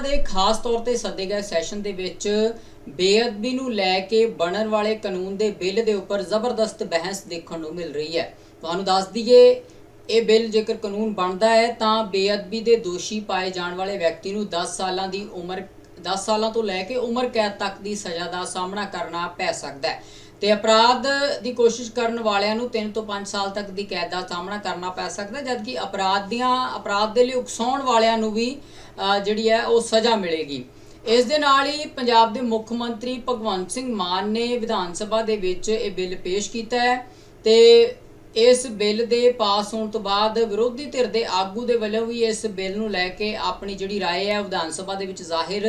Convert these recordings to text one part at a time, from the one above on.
ਦੇ ਖਾਸ ਤੌਰ ਤੇ ਸੱਦੇ ਗਏ ਸੈਸ਼ਨ ਦੇ ਵਿੱਚ ਬੇਅਦਬੀ ਨੂੰ ਲੈ ਕੇ ਬਣਨ ਵਾਲੇ ਕਾਨੂੰਨ ਦੇ ਬਿੱਲ ਦੇ ਉੱਪਰ ਜ਼ਬਰਦਸਤ ਬਹਿਸ ਦੇਖਣ ਨੂੰ ਮਿਲ ਰਹੀ ਹੈ। ਤੁਹਾਨੂੰ ਦੱਸ ਦਈਏ, ਇਹ ਬਿੱਲ ਜੇਕਰ ਕਾਨੂੰਨ ਬਣਦਾ ਹੈ, ਤਾਂ ਬੇਅਦਬੀ ਦੇ ਦੋਸ਼ੀ ਪਾਏ ਜਾਣ ਵਾਲੇ ਵਿਅਕਤੀ ਨੂੰ 10 ਸਾਲਾਂ ਦੀ ਉਮਰ 10 ਸਾਲਾਂ ਤੋਂ ਲੈ ਕੇ ਉਮਰ ਕੈਦ ਤੱਕ ਦੀ ਸਜ਼ਾ ਦਾ ਸਾਹਮਣਾ ਕਰਨਾ ਪੈ ਸਕਦਾ ਹੈ। ਤੇ ਅਪਰਾਧ ਦੀ ਕੋਸ਼ਿਸ਼ ਕਰਨ ਵਾਲਿਆਂ ਨੂੰ 3 ਤੋਂ 5 ਸਾਲ ਤੱਕ ਦੀ ਕੈਦ ਦਾ ਸਾਹਮਣਾ ਕਰਨਾ ਪੈ ਸਕਦਾ ਜਦਕਿ ਅਪਰਾਧ ਦੀਆਂ, ਅਪਰਾਧ ਦੇ ਲਈ ਉਕਸਾਉਣ ਵਾਲਿਆਂ ਨੂੰ ਵੀ ਜਿਹੜੀ ਹੈ, ਉਹ ਸਜ਼ਾ ਮਿਲੇਗੀ। ਇਸ ਦੇ ਨਾਲ ਹੀ ਪੰਜਾਬ ਦੇ ਮੁੱਖ ਮੰਤਰੀ ਭਗਵੰਤ ਸਿੰਘ ਮਾਨ ਨੇ ਵਿਧਾਨ ਸਭਾ ਦੇ ਵਿੱਚ ਇਹ ਬਿੱਲ ਪੇਸ਼ ਕੀਤਾ ਹੈ ਤੇ ਇਸ ਬਿੱਲ ਦੇ ਪਾਸ ਹੋਣ ਤੋਂ ਬਾਅਦ ਵਿਰੋਧੀ ਧਿਰ ਦੇ ਆਗੂ ਦੇ ਵੱਲੋਂ ਵੀ ਇਸ ਬਿੱਲ ਨੂੰ ਲੈ ਕੇ ਆਪਣੀ ਜਿਹੜੀ رائے ਹੈ ਵਿਧਾਨ ਸਭਾ ਦੇ ਵਿੱਚ ਜ਼ਾਹਿਰ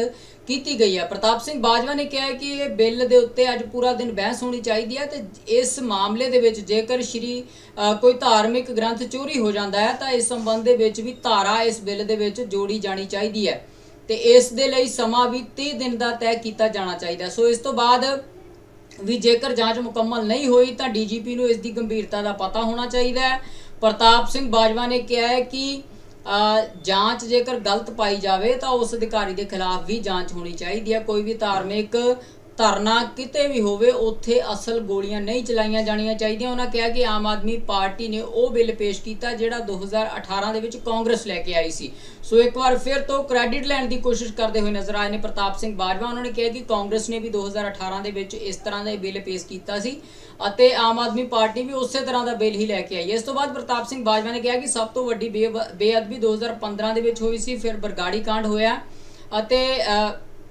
ਕੀਤੀ ਗਈ ਹੈ ਪ੍ਰਤਾਪ ਸਿੰਘ ਬਾਜਵਾ ਨੇ ਕਿਹਾ ਹੈ ਕਿ ਇਹ ਬਿੱਲ ਦੇ ਉੱਤੇ ਅੱਜ ਪੂਰਾ ਦਿਨ ਬਹਿਸ ਹੋਣੀ ਚਾਹੀਦੀ ਹੈ ਤੇ ਇਸ ਮਾਮਲੇ ਦੇ ਵਿੱਚ ਜੇਕਰ ਸ਼੍ਰੀ ਅ, ਕੋਈ ਧਾਰਮਿਕ ਗ੍ਰੰਥ ਚੋਰੀ ਹੋ ਜਾਂਦਾ ਹੈ ਤਾਂ ਇਸ ਸੰਬੰਧ ਦੇ ਵਿੱਚ ਵੀ ਧਾਰਾ ਇਸ ਬਿੱਲ ਦੇ ਵਿੱਚ ਜੋੜੀ ਜਾਣੀ ਚਾਹੀਦੀ ਹੈ ਤੇ ਇਸ ਦੇ ਲਈ ਸਮਾਂ ਵੀ 30 ਦਿਨ ਦਾ ਤੈਅ ਕੀਤਾ ਜਾਣਾ ਚਾਹੀਦਾ ਸੋ ਇਸ ਤੋਂ ਬਾਅਦ ਵੀ ਜੇਕਰ ਜਾਂਚ ਮੁਕੰਮਲ ਨਹੀਂ ਹੋਈ ਤਾਂ ਡੀਜੀਪੀ ਨੂੰ ਇਸ ਦੀ ਗੰਭੀਰਤਾ ਦਾ ਪਤਾ ਹੋਣਾ ਚਾਹੀਦਾ ਹੈ। ਪ੍ਰਤਾਪ ਸਿੰਘ ਬਾਜਵਾ ਨੇ ਕਿਹਾ ਹੈ ਕਿ ਜਾਂਚ ਜੇਕਰ ਗਲਤ ਪਾਈ ਜਾਵੇ ਤਾਂ ਉਸ ਅਧਿਕਾਰੀ ਦੇ ਖਿਲਾਫ ਵੀ ਜਾਂਚ ਹੋਣੀ ਚਾਹੀਦੀ ਹੈ। ਕੋਈ ਵੀ ਧਾਰਮਿਕ ਧਰਨਾ ਕਿਤੇ ਵੀ ਹੋਵੇ, ਉੱਥੇ ਅਸਲ ਗੋਲੀਆਂ ਨਹੀਂ ਚਲਾਈਆਂ ਜਾਣੀਆਂ ਚਾਹੀਦੀਆਂ। ਉਹਨਾਂ ਕਿਹਾ ਕਿ ਆਮ ਆਦਮੀ ਪਾਰਟੀ ਨੇ ਉਹ ਬਿੱਲ ਪੇਸ਼ ਕੀਤਾ ਜਿਹੜਾ 2018 ਦੇ ਵਿੱਚ ਕਾਂਗਰਸ ਲੈ ਕੇ ਆਈ ਸੀ। ਸੋ ਇੱਕ ਵਾਰ ਫਿਰ ਤੋਂ ਕ੍ਰੈਡਿਟ ਲੈਣ ਦੀ ਕੋਸ਼ਿਸ਼ ਕਰਦੇ ਹੋਏ ਨਜ਼ਰ ਆਏ ਨੇ ਪ੍ਰਤਾਪ ਸਿੰਘ ਬਾਜਵਾ। ਉਹਨਾਂ ਨੇ ਕਿਹਾ ਕਿ ਕਾਂਗਰਸ ਨੇ ਵੀ 2018 ਦੇ ਵਿੱਚ ਇਸ ਤਰ੍ਹਾਂ ਦਾ ਬਿੱਲ ਪੇਸ਼ ਕੀਤਾ ਸੀ ਅਤੇ ਆਮ ਆਦਮੀ ਪਾਰਟੀ ਵੀ ਉਸੇ ਤਰ੍ਹਾਂ ਦਾ ਬਿੱਲ ਹੀ ਲੈ ਕੇ ਆਈ ਇਸ ਤੋਂ ਬਾਅਦ ਪ੍ਰਤਾਪ ਸਿੰਘ ਬਾਜਵਾ ਨੇ ਕਿਹਾ ਕਿ ਸਭ ਤੋਂ ਵੱਡੀ ਬੇਅ- ਬੇਅਦਬੀ 2015 ਦੇ ਵਿੱਚ ਹੋਈ ਸੀ। ਫਿਰ ਬਰਗਾੜੀ ਕਾਂਡ ਹੋਇਆ ਅਤੇ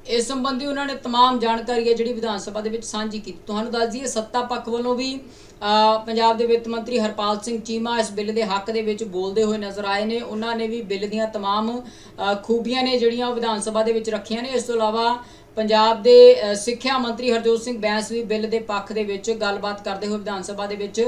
ਇਸ ਸੰਬੰਧੀ ਉਹਨਾਂ ਨੇ तमाम ਜਾਣਕਾਰੀ ਹੈ ਜਿਹੜੀ ਵਿਧਾਨ ਸਭਾ ਦੇ ਵਿੱਚ ਸਾਂਝੀ ਕੀਤੀ ਤੁਹਾਨੂੰ ਦੱਸ ਦਈਏ ਸੱਤਾ ਪੱਖ ਵੱਲੋਂ ਵੀ ਅ, ਪੰਜਾਬ ਦੇ ਵਿੱਤ ਮੰਤਰੀ ਹਰਪਾਲ ਸਿੰਘ ਚੀਮਾ ਇਸ ਬਿੱਲ ਦੇ ਹੱਕ ਦੇ ਵਿੱਚ ਬੋਲਦੇ ਹੋਏ ਨਜ਼ਰ ਆਏ ਨੇ ਉਹਨਾਂ ਨੇ ਵੀ ਬਿੱਲ ਦੀਆਂ तमाम ਅ, ਖੂਬੀਆਂ ਨੇ ਜਿਹੜੀਆਂ ਉਹ ਵਿਧਾਨ ਸਭਾ ਦੇ ਵਿੱਚ ਰੱਖੀਆਂ ਨੇ ਇਸ ਤੋਂ ਇਲਾਵਾ ਪੰਜਾਬ ਦੇ ਅ, ਸਿੱਖਿਆ ਮੰਤਰੀ ਹਰਜੋਤ ਸਿੰਘ ਬੈਂਸ ਵੀ ਬਿੱਲ ਦੇ ਪੱਖ ਦੇ ਵਿੱਚ ਗੱਲਬਾਤ ਕਰਦੇ ਹੋਏ ਵਿਧਾਨ ਸਭਾ ਦੇ ਵਿੱਚ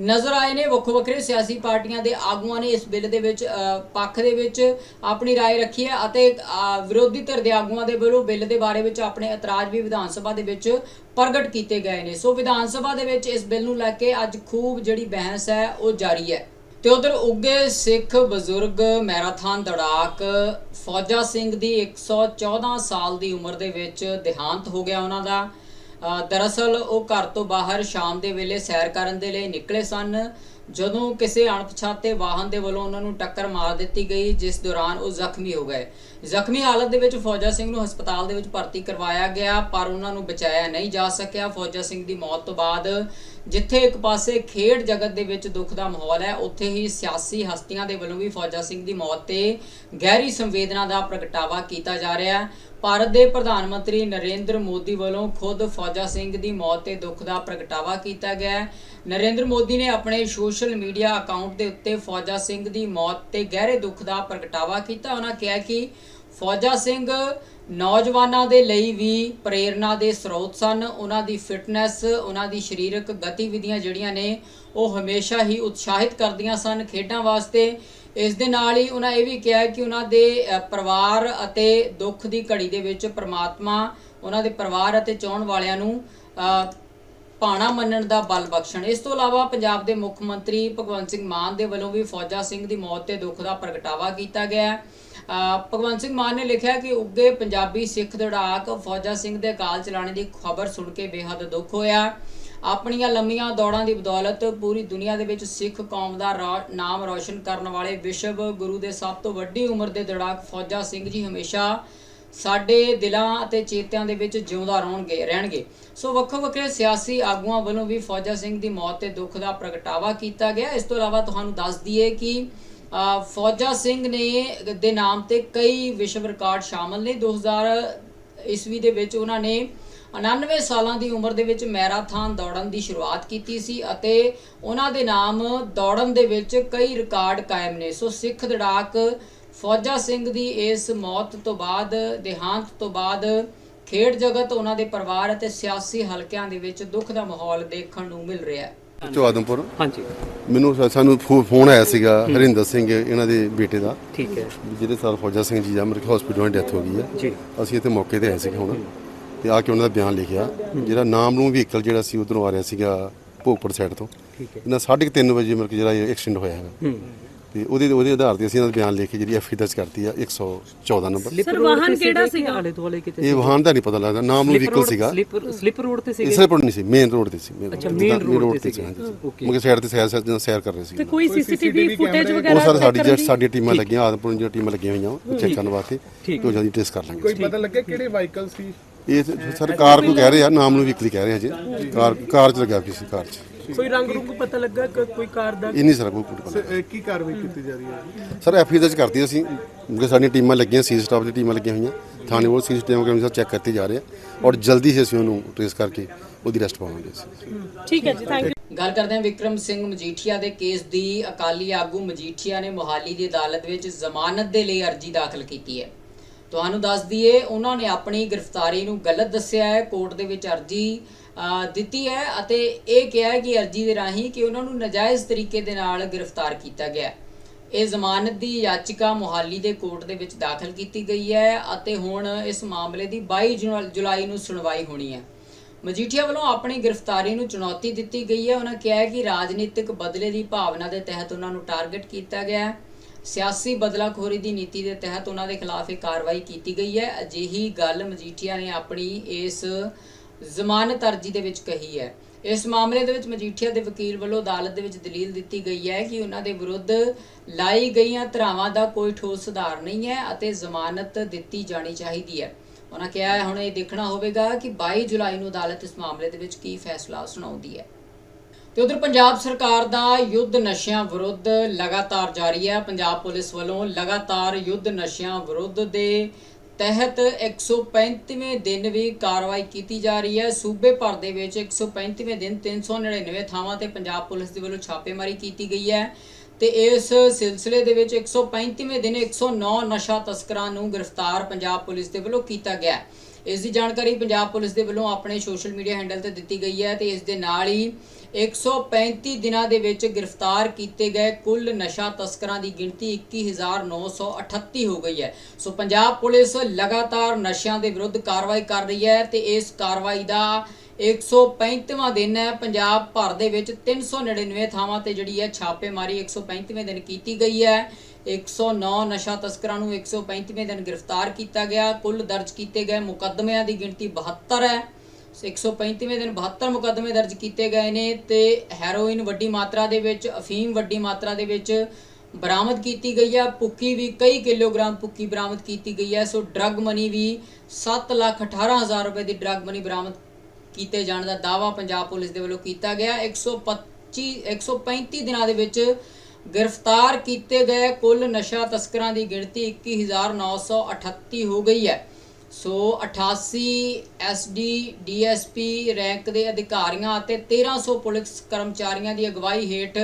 ਨਜ਼ਰ ਆਏ ਨੇ ਵੱਖੋ ਵੱਖਰੇ ਸਿਆਸੀ ਪਾਰਟੀਆਂ ਦੇ ਆਗੂਆਂ ਨੇ ਇਸ ਬਿੱਲ ਦੇ ਵਿੱਚ ਅ, ਪੱਖ ਦੇ ਵਿੱਚ ਆਪਣੀ رائے ਰੱਖੀ ਹੈ ਅਤੇ ਅ, ਵਿਰੋਧੀ ਧਿਰ ਦੇ ਆਗੂਆਂ ਦੇ ਵੱਲੋਂ ਬਿੱਲ ਦੇ ਬਾਰੇ ਵਿੱਚ ਆਪਣੇ ਇਤਰਾਜ਼ ਵੀ ਵਿਧਾਨ ਸਭਾ ਦੇ ਵਿੱਚ ਪ੍ਰਗਟ ਕੀਤੇ ਗਏ ਨੇ ਸੋ ਵਿਧਾਨ ਸਭਾ ਦੇ ਵਿੱਚ ਇਸ ਬਿੱਲ ਨੂੰ ਲੈ ਕੇ ਅੱਜ ਖੂਬ ਜਿਹੜੀ ਬਹਿਸ ਹੈ ਉਹ ਜਾਰੀ ਹੈ ਤੇ ਉਧਰ ਉੱਗੇ ਸਿੱਖ ਬਜ਼ੁਰਗ ਮੈਰਾਥਨ ਦੌੜਾਕ ਫੌਜਾ ਸਿੰਘ ਦੀ 114 ਸਾਲ ਦੀ ਉਮਰ ਦੇ ਵਿੱਚ ਦੇਹਾਂਤ ਹੋ ਗਿਆ ਉਹਨਾਂ ਦਾ। ਦਰਅਸਲ ਉਹ ਘਰ ਤੋਂ ਬਾਹਰ ਸ਼ਾਮ ਦੇ ਵੇਲੇ ਸੈਰ ਕਰਨ ਦੇ ਲਈ ਨਿਕਲੇ ਸਨ। ਜਦੋਂ ਕਿਸੇ ਅਣਪਛਾਤੇ ਵਾਹਨ ਦੇ ਵੱਲੋਂ ਉਹਨਾਂ ਨੂੰ ਟੱਕਰ ਮਾਰ ਦਿੱਤੀ ਗਈ, ਜਿਸ ਦੌਰਾਨ ਉਹ ਜ਼ਖਮੀ ਹੋ ਗਏ। ਜ਼ਖਮੀ ਹਾਲਤ ਦੇ ਵਿੱਚ ਫੌਜਾ ਸਿੰਘ ਨੂੰ ਹਸਪਤਾਲ ਦੇ ਵਿੱਚ ਭਰਤੀ ਕਰਵਾਇਆ ਗਿਆ, ਪਰ ਉਹਨਾਂ ਨੂੰ ਬਚਾਇਆ ਨਹੀਂ ਜਾ ਸਕਿਆ। ਫੌਜਾ ਸਿੰਘ ਦੀ ਮੌਤ ਤੋਂ ਬਾਅਦ ਜਿੱਥੇ ਇੱਕ ਪਾਸੇ ਖੇਡ ਜਗਤ ਦੇ ਵਿੱਚ ਦੁੱਖ ਦਾ ਮਾਹੌਲ ਹੈ, ਉੱਥੇ ਹੀ ਸਿਆਸੀ ਹਸਤੀਆਂ ਦੇ ਵੱਲੋਂ ਵੀ ਫੌਜਾ ਸਿੰਘ ਦੀ ਮੌਤ ਤੇ ਗਹਿਰੀ ਸੰਵੇਦਨਾ ਦਾ ਪ੍ਰਗਟਾਵਾ ਕੀਤਾ ਜਾ ਰਿਹਾ ਹੈ। ਭਾਰਤ ਦੇ ਪ੍ਰਧਾਨ ਮੰਤਰੀ ਨਰਿੰਦਰ ਮੋਦੀ ਵੱਲੋਂ ਖੁਦ ਫੌਜਾ ਸਿੰਘ ਦੀ ਮੌਤ ਤੇ ਦੁੱਖ ਦਾ ਪ੍ਰਗਟਾਵਾ ਕੀਤਾ ਗਿਆ ਨਰਿੰਦਰ ਮੋਦੀ ਨੇ ਆਪਣੇ ਸੋਸ਼ਲ ਮੀਡੀਆ ਅਕਾਊਂਟ ਦੇ ਉੱਤੇ ਫੌਜਾ ਸਿੰਘ ਦੀ ਮੌਤ ਤੇ ਗਹਿਰੇ ਦੁੱਖ ਦਾ ਪ੍ਰਗਟਾਵਾ ਕੀਤਾ। ਉਹਨਾਂ ਕਿਹਾ ਕਿ ਫੌਜਾ ਸਿੰਘ ਨੌਜਵਾਨਾਂ ਦੇ ਲਈ ਵੀ ਪ੍ਰੇਰਣਾ ਦੇ ਸਰੋਤ ਸਨ। ਉਹਨਾਂ ਦੀ ਫਿਟਨੈਸ ਉਹਨਾਂ ਦੀ ਸਰੀਰਕ ਗਤੀਵਿਧੀਆਂ ਜਿਹੜੀਆਂ ਨੇ ਉਹ ਹਮੇਸ਼ਾ ਹੀ ਉਤਸ਼ਾਹਿਤ ਕਰਦੀਆਂ ਸਨ ਖੇਡਾਂ ਵਾਸਤੇ। ਇਸ ਦੇ ਨਾਲ ਹੀ ਉਹਨਾਂ ਇਹ ਵੀ ਕਿਹਾ ਕਿ ਉਹਨਾਂ ਦੇ ਪਰਿਵਾਰ ਅਤੇ ਦੁੱਖ ਦੀ ਘੜੀ ਦੇ ਵਿੱਚ ਪ੍ਰਮਾਤਮਾ ਉਹਨਾਂ ਦੇ ਪਰਿਵਾਰ ਅਤੇ ਚਾਹਣ ਵਾਲਿਆਂ ਨੂੰ ਅ, ਪਾਣਾ ਮੰਨਣ ਦਾ ਬਲ ਬਖਸ਼ਣ। ਇਸ ਤੋਂ ਇਲਾਵਾ ਪੰਜਾਬ ਦੇ ਮੁੱਖ ਮੰਤਰੀ ਭਗਵੰਤ ਸਿੰਘ ਮਾਨ ਦੇ ਵੱਲੋਂ ਵੀ ਫੌਜਾ ਸਿੰਘ ਦੀ ਮੌਤ ਤੇ ਦੁੱਖ ਦਾ ਪ੍ਰਗਟਾਵਾ ਕੀਤਾ ਗਿਆ। ਹੈ। ਭਗਵੰਤ ਸਿੰਘ ਮਾਨ ਨੇ ਲਿਖਿਆ ਕਿ ਉੱਗੇ ਪੰਜਾਬੀ ਸਿੱਖ ਦੜਾਕ ਫੌਜਾ ਸਿੰਘ ਦੇ ਕਾਲ ਚਲਾਣੇ ਦੀ ਖਬਰ ਸੁਣ ਕੇ ਬੇਹੱਦ ਦੁੱਖ ਹੋਇਆ। ਆਪਣੀਆਂ ਲੰਮੀਆਂ ਦੌੜਾਂ ਦੀ ਬਦੌਲਤ ਪੂਰੀ ਦੁਨੀਆ ਦੇ ਵਿੱਚ ਸਿੱਖ ਕੌਮ ਦਾ ਰੌ- ਨਾਮ ਰੌਸ਼ਨ ਕਰਨ ਵਾਲੇ ਵਿਸ਼ਵ ਗੁਰੂ ਦੇ ਸਭ ਤੋਂ ਵੱਡੀ ਉਮਰ ਦੇ ਦੜਾਕ ਫੌਜਾ ਸਿੰਘ ਜੀ ਹਮੇਸ਼ਾ ਸਾਡੇ ਦਿਲਾਂ ਅਤੇ ਚੇਤਿਆਂ ਦੇ ਵਿੱਚ ਜਿਉਂਦਾ ਰਹਿਣਗੇ ਰਹਿਣਗੇ। ਸੋ ਵੱਖੋ ਵੱਖਰੇ ਸਿਆਸੀ ਆਗੂਆਂ ਵੱਲੋਂ ਵੀ ਫੌਜਾ ਸਿੰਘ ਦੀ ਮੌਤ ਤੇ ਦੁੱਖ ਦਾ ਪ੍ਰਗਟਾਵਾ ਕੀਤਾ ਗਿਆ। ਇਸ ਤੋਂ ਇਲਾਵਾ ਤੁਹਾਨੂੰ ਦੱਸ ਦਈਏ ਕਿ ਫੌਜਾ ਸਿੰਘ ਨੇ ਦੇ ਨਾਮ ਤੇ ਕਈ ਵਿਸ਼ਵ ਰਿਕਾਰਡ ਸ਼ਾਮਲ ਨੇ। 2000 ਈਸਵੀ ਦੇ ਵਿੱਚ ਉਹਨਾਂ ਨੇ 99 ਸਾਲਾਂ ਦੀ ਉਮਰ ਦੇ ਵਿੱਚ ਮੈਰਾਥਨ ਦੌੜਨ ਦੀ ਸ਼ੁਰੂਆਤ ਕੀਤੀ ਸੀ ਅਤੇ ਉਹਨਾਂ ਦੇ ਨਾਮ ਦੌੜਨ ਦੇ ਵਿੱਚ ਕਈ ਰਿਕਾਰਡ ਕਾਇਮ ਨੇ। ਸੋ ਸਿੱਖ ਦੜਾਕ ਫੌਜਾ ਸਿੰਘ ਦੀ ਇਸ ਮੌਤ ਤੋਂ ਬਾਅਦ, ਦੇਹਾਂਤ ਤੋਂ ਬਾਅਦ ਖੇਡ ਜਗਤ, ਉਹਨਾਂ ਦੇ ਪਰਿਵਾਰ ਅਤੇ ਸਿਆਸੀ ਹਲਕਿਆਂ ਦੇ ਵਿੱਚ ਦੁੱਖ ਦਾ ਮਾਹੌਲ ਦੇਖਣ ਨੂੰ ਮਿਲ ਰਿਹਾ ਹੈ। ਚੋ ਆਦਮਪੁਰ ਹਾਂਜੀ। ਮੈਨੂੰ ਸਾ- ਸਾਨੂੰ ਫੋ- ਫੋਨ ਆਇਆ ਸੀਗਾ ਹਰਿੰਦਰ ਸਿੰਘ ਇਹਨਾਂ ਦੇ ਬੇਟੇ ਦਾ। ਠੀਕ ਹੈ। ਵੀ ਜਿਹਦੇ ਸਾਲ ਫੌਜਾ ਸਿੰਘ ਜੀ ਦਾ ਮੇਰੇ ਹਸਪੀਟਲ ਵਿੱਚ ਡੈਥ ਹੋ ਗਈ ਹੈ ਜੀ। ਅਸੀਂ ਇੱਥੇ ਮੌਕੇ ਤੇ ਆਏ ਸੀਗੇ ਹੁਣ। ਤੇ ਆ ਕੇ ਉਹਨਾਂ ਦਾ ਬਿਆਨ ਲਿਖਿਆ। ਜਿਹੜਾ ਨਾਮ ਨੂੰ ਵਹੀਕਲ ਜਿਹੜਾ ਸੀ ਉਧਰੋਂ ਆ ਰਿਹਾ ਸੀਗਾ ਭੋਗਪੁਰ ਸਾਈਡ ਤੋਂ। ਠੀਕ ਹੈ। ਇਹਨਾਂ 3:30 ਵਜੇ ਮੇਰੇ ਕੋਲ ਜਿਹੜਾ ਐਕਸੀਡੈਂਟ ਹੋਇਆ ਹੈਗਾ। ਹੂੰ। ਤੇ ਉਹਦੇ ਉਹਦੇ ਆਧਾਰ ਤੇ ਅਸੀਂ ਇਹਨਾਂ ਦਾ ਬਿਆਨ ਲਿਖ ਕੇ ਜਿਹੜੀ ਐਫ ਦਰਜ ਕਰਤੀ ਆ 114 ਨੰਬਰ। ਸਰ ਵਾਹਨ ਕਿਹੜਾ ਸੀਗਾ? ਆਲੇ ਦੁਆਲੇ ਕਿਤੇ ਇਹ ਵਾਹਨ ਦਾ ਨਹੀਂ ਪਤਾ ਲੱਗਦਾ ਨਾਮ ਨੂੰ ਵਹੀਕਲ ਸੀਗਾ। ਸਲਿੱਪ ਸਲਿੱਪ ਰੋਡ ਤੇ ਸੀਗੇ? ਇਸੇ ਪਰ ਨਹੀਂ ਸੀ ਮੇਨ ਰੋਡ ਤੇ ਸੀ ਅੱਛਾ, road road ਤੇ ਸੀ. ਮੁਕੇ ਸਾਈਡ ਤੇ ਸੈਰ ਸੈਰ ਸੈਰ ਕਰ ਰਹੇ ਸੀ। ਤੇ ਕੋਈ ਸੀਸੀਟੀਵੀ ਫੁਟੇਜ ਉਹ ਵਗੈਰਾ ਸਾਰੇ ਸਾਡੀ ਜਿਹੜੀ ਸਾਡੀਆਂ ਟੀਮਾਂ ਲੱਗੀਆਂ ਆਦਮਪੁਰ ਦੀਆਂ ਟੀਮਾਂ ਲੱਗੀਆਂ ਹੋਈਆਂ ਉਹ ਚੈੱਕ ਕਰਨ ਵਾਸਤੇ। ਤੇ ਉਹ ਜਲਦੀ ਟੈਸਟ ਕਰ ਲਾਂਗੇ ਕੋਈ ਪਤਾ ਲੱਗਿਆ ਕਿਹੜੇ ਵਾਹੀਕਲ ਸੀ? ਇਹ ਸਰ ਕਾਰ ਨੂੰ ਕਹਿ ਰਹੇ ਆ ਨਾਮ ਨੂੰ ਵਹੀਕਲ ਕਹਿ ਰਹੇ ਆ ਜੀ। ਕਾਰ ਕਾਰ ਚ ਲੱਗਾ ਕਿਸੇ ਕਾਰ ਚ। ਕੋਈ ਰੰਗ ਰੁੰਗ ਪਤਾ ਲੱਗਾ ਕਿ ਕੋਈ ਕਾਰ ਦਾ? ਇਹ ਨਹੀਂ ਸਰ ਕੋਈ ਪਤਾ। ਇਹ ਕੀ ਕਾਰਵਾਈ ਕੀਤੀ ਜਾ ਰਹੀ ਹੈ? ਸਰ ਐਫ ਦਰਜ ਕਰਤੀ ਅਸੀਂ ਕਿਉਂਕਿ ਸਾਡੀਆਂ ਟੀਮਾਂ ਲੱਗੀਆਂ ਸੀ ਸਟਾਫ ਦੀ ਟੀਮਾਂ ਲੱਗੀਆਂ ਹੋਈਆਂ। ਥਾਣੇ ਵੱਲ ਸੀ ਟੀਮਾਂ ਕੈਮਰੇ ਚੈੱਕ ਕਰਤੇ ਜਾ ਰਹੇ ਆ ਔਰ ਜਲਦੀ ਹੀ ਅਸੀਂ ਉਹਨੂੰ ਟ੍ਰੇਸ ਕਰਕੇ ਉਹਦੀ ਅਰੈਸਟ ਪਾਵਾਂਗੇ ਅਸੀਂ। ਠੀਕ ਹੈ ਜੀ ਥੈਂਕ ਯੂ ਗੱਲ ਕਰਦੇ ਹਾਂ ਵਿਕਰਮ ਸਿੰਘ ਮਜੀਠੀਆ ਦੇ ਕੇਸ ਦੀ। ਅਕਾਲੀ ਆਗੂ ਮਜੀਠੀਆ ਨੇ ਮੋਹਾਲੀ ਦੀ ਅਦਾਲਤ ਵਿੱਚ ਜ਼ਮਾਨਤ ਦੇ ਲਈ ਅਰਜ਼ੀ ਦਾਖਲ ਕੀਤੀ ਹੈ। ਤੁਹਾਨੂੰ ਦੱਸ ਦਈਏ ਉਹਨਾਂ ਨੇ ਆਪਣੀ ਗ੍ਰਿਫਤਾਰੀ ਨੂੰ ਗਲਤ ਦੱਸਿਆ ਹੈ। ਕੋਰਟ ਦੇ ਵਿੱਚ ਅਰਜ਼ੀ ਦਿੱਤੀ ਹੈ ਅਤੇ ਇਹ ਕਿਹਾ ਹੈ ਕਿ ਅਰਜ਼ੀ ਦੇ ਰਾਹੀਂ ਕਿ ਉਹਨਾਂ ਨੂੰ ਨਾਜਾਇਜ਼ ਤਰੀਕੇ ਦੇ ਨਾਲ ਗ੍ਰਿਫਤਾਰ ਕੀਤਾ ਗਿਆ ਇਹ ਜ਼ਮਾਨਤ ਦੀ ਯਾਚਿਕਾ ਮੋਹਾਲੀ ਦੇ ਕੋਰਟ ਦੇ ਵਿੱਚ ਦਾਖਲ ਕੀਤੀ ਗਈ ਹੈ ਅਤੇ ਹੁਣ ਇਸ ਮਾਮਲੇ ਦੀ 22 ਜੁਲਾ- ਜੁਲਾਈ ਨੂੰ ਸੁਣਵਾਈ ਹੋਣੀ ਹੈ। ਮਜੀਠੀਆ ਵੱਲੋਂ ਆਪਣੀ ਗ੍ਰਿਫਤਾਰੀ ਨੂੰ ਚੁਣੌਤੀ ਦਿੱਤੀ ਗਈ ਹੈ। ਉਹਨਾਂ ਕਿਹਾ ਹੈ ਕਿ ਰਾਜਨੀਤਿਕ ਬਦਲੇ ਦੀ ਭਾਵਨਾ ਦੇ ਤਹਿਤ ਉਹਨਾਂ ਨੂੰ ਟਾਰਗੇਟ ਕੀਤਾ ਗਿਆ ਹੈ। ਸਿਆਸੀ ਬਦਲਾਖੋਰੀ ਦੀ ਨੀਤੀ ਦੇ ਤਹਿਤ ਉਹਨਾਂ ਦੇ ਖਿਲਾਫ ਇਹ ਕਾਰਵਾਈ ਕੀਤੀ ਗਈ ਹੈ। ਅਜਿਹੀ ਗੱਲ ਮਜੀਠੀਆ ਨੇ ਆਪਣੀ ਇਸ ਜ਼ਮਾਨਤ ਅਰਜ਼ੀ ਦੇ ਵਿੱਚ ਕਹੀ ਹੈ। ਇਸ ਮਾਮਲੇ ਦੇ ਵਿੱਚ ਮਜੀਠੀਆ ਦੇ ਵਕੀਲ ਵੱਲੋਂ ਅਦਾਲਤ ਦੇ ਵਿੱਚ ਦਲੀਲ ਦਿੱਤੀ ਗਈ ਹੈ ਕਿ ਉਹਨਾਂ ਦੇ ਵਿਰੁੱਧ ਲਾਈ ਗਈਆਂ ਧਾਰਾਵਾਂ ਦਾ ਕੋਈ ਠੋਸ ਸੁਧਾਰ ਨਹੀਂ ਹੈ ਅਤੇ ਜ਼ਮਾਨਤ ਦਿੱਤੀ ਜਾਣੀ ਚਾਹੀਦੀ ਹੈ। ਉਹਨਾਂ ਕਿਹਾ ਹੈ, ਹੁਣ ਇਹ ਦੇਖਣਾ ਹੋਵੇਗਾ ਕਿ 22 ਜੁਲਾਈ ਨੂੰ ਅਦਾਲਤ ਇਸ ਮਾਮਲੇ ਦੇ ਵਿੱਚ ਕੀ ਫੈਸਲਾ ਸੁਣਾਉਂਦੀ ਹੈ। ਤੇ ਉਧਰ ਪੰਜਾਬ ਸਰਕਾਰ ਦਾ ਯੁੱਧ ਨਸ਼ਿਆਂ ਵਿਰੁੱਧ ਲਗਾਤਾਰ ਜਾਰੀ ਹੈ। ਪੰਜਾਬ ਪੁਲਿਸ ਵੱਲੋਂ ਲਗਾਤਾਰ ਯੁੱਧ ਨਸ਼ਿਆਂ ਵਿਰੁੱਧ ਦੇ ਤਹਿਤ 135ਵੇਂ ਦਿਨ ਵੀ ਕਾਰਵਾਈ ਕੀਤੀ ਜਾ ਰਹੀ ਹੈ। ਸੂਬੇ ਭਰ ਦੇ ਵਿੱਚ 135ਵੇਂ ਦਿਨ 399 ਥਾਵਾਂ ਤੇ ਪੰਜਾਬ ਪੁਲਿਸ ਦੇ ਵੱਲੋਂ ਛਾਪੇਮਾਰੀ ਕੀਤੀ ਗਈ ਹੈ ਤੇ ਇਸ ਸਿਲਸਿਲੇ ਦੇ ਵਿੱਚ 135ਵੇਂ ਦਿਨ 109 ਨਸ਼ਾ ਤਸਕਰਾਂ ਨੂੰ ਗ੍ਰਿਫਤਾਰ ਪੰਜਾਬ ਪੁਲਿਸ ਦੇ ਵੱਲੋਂ ਕੀਤਾ ਗਿਆ ਇਸ ਦੀ ਜਾਣਕਾਰੀ ਪੰਜਾਬ ਪੁਲਿਸ ਦੇ ਵੱਲੋਂ ਆਪਣੇ ਸੋਸ਼ਲ ਮੀਡੀਆ ਹੈਂਡਲ ਤੇ ਦਿੱਤੀ ਗਈ ਹੈ ਤੇ ਇਸ ਦੇ ਨਾਲ ਹੀ 135 ਦਿਨਾਂ ਦੇ ਵਿੱਚ ਗ੍ਰਿਫਤਾਰ ਕੀਤੇ ਗਏ ਕੁੱਲ ਨਸ਼ਾ ਤਸਕਰਾਂ ਦੀ ਗਿਣਤੀ 21938 ਹੋ ਗਈ ਹੈ। ਸੋ ਪੰਜਾਬ ਪੁਲਿਸ ਲਗਾਤਾਰ ਨਸ਼ਿਆਂ ਦੇ ਵਿਰੁੱਧ ਕਾਰਵਾਈ ਕਰ ਰਹੀ ਹੈ ਤੇ ਇਸ ਕਾਰਵਾਈ ਦਾ 135ਵਾਂ ਦਿਨ ਹੈ। ਪੰਜਾਬ ਭਰ ਦੇ ਵਿੱਚ 399 ਥਾਵਾਂ ਤੇ ਜਿਹੜੀ ਹੈ ਛਾਪੇਮਾਰੀ 135ਵੇਂ ਦਿਨ ਕੀਤੀ ਗਈ ਹੈ। 109 ਨਸ਼ਾ ਤਸਕਰਾਂ ਨੂੰ 135ਵੇਂ ਦਿਨ ਗ੍ਰਿਫਤਾਰ ਕੀਤਾ ਗਿਆ। ਕੁੱਲ ਦਰਜ ਕੀਤੇ ਗਏ ਮੁਕੱਦਮਿਆਂ ਦੀ ਗਿਣਤੀ 72 ਹੈ। 135ਵੇਂ ਦਿਨ 72 ਮੁਕੱਦਮੇ ਦਰਜ ਕੀਤੇ ਗਏ ਨੇ ਤੇ ਹੈਰੋਇਨ ਵੱਡੀ ਮਾਤਰਾ ਦੇ ਵਿੱਚ, ਅਫੀਮ ਵੱਡੀ ਮਾਤਰਾ ਦੇ ਵਿੱਚ ਬਰਾਮਦ ਕੀਤੀ ਗਈ ਹੈ। ਭੁੱਕੀ ਵੀ ਕਈ ਕਿਲੋਗ੍ਰਾਮ ਭੁੱਕੀ ਬਰਾਮਦ ਕੀਤੀ ਗਈ ਹੈ। ਸੋ ਡਰੱਗ ਮਨੀ ਵੀ 7 ਲੱਖ 18 ਹਜ਼ਾਰ ਰੁਪਏ ਦੀ ਡਰੱਗ ਮਨੀ ਬਰਾਮਦ ਕੀਤੇ ਜਾਣ ਦਾ ਦਾਵਾ ਪੰਜਾਬ ਪੁਲਿਸ ਦੇ ਵੱਲੋਂ ਕੀਤਾ ਗਿਆ। 125 135 ਦਿਨਾਂ ਦੇ ਵਿੱਚ ਗ੍ਰਿਫਤਾਰ ਕੀਤੇ ਗਏ ਕੁੱਲ ਨਸ਼ਾ ਤਸਕਰਾਂ ਦੀ ਗਿਣਤੀ 21938 ਹੋ ਗਈ ਹੈ। ਸੋ 88 ਐਸਡੀ ਡੀਐਸਪੀ ਰੈਂਕ ਦੇ ਅਧਿਕਾਰੀਆਂ ਅਤੇ 1300 ਪੁਲਿਸ ਕਰਮਚਾਰੀਆਂ ਦੀ ਅਗਵਾਈ ਹੇਠ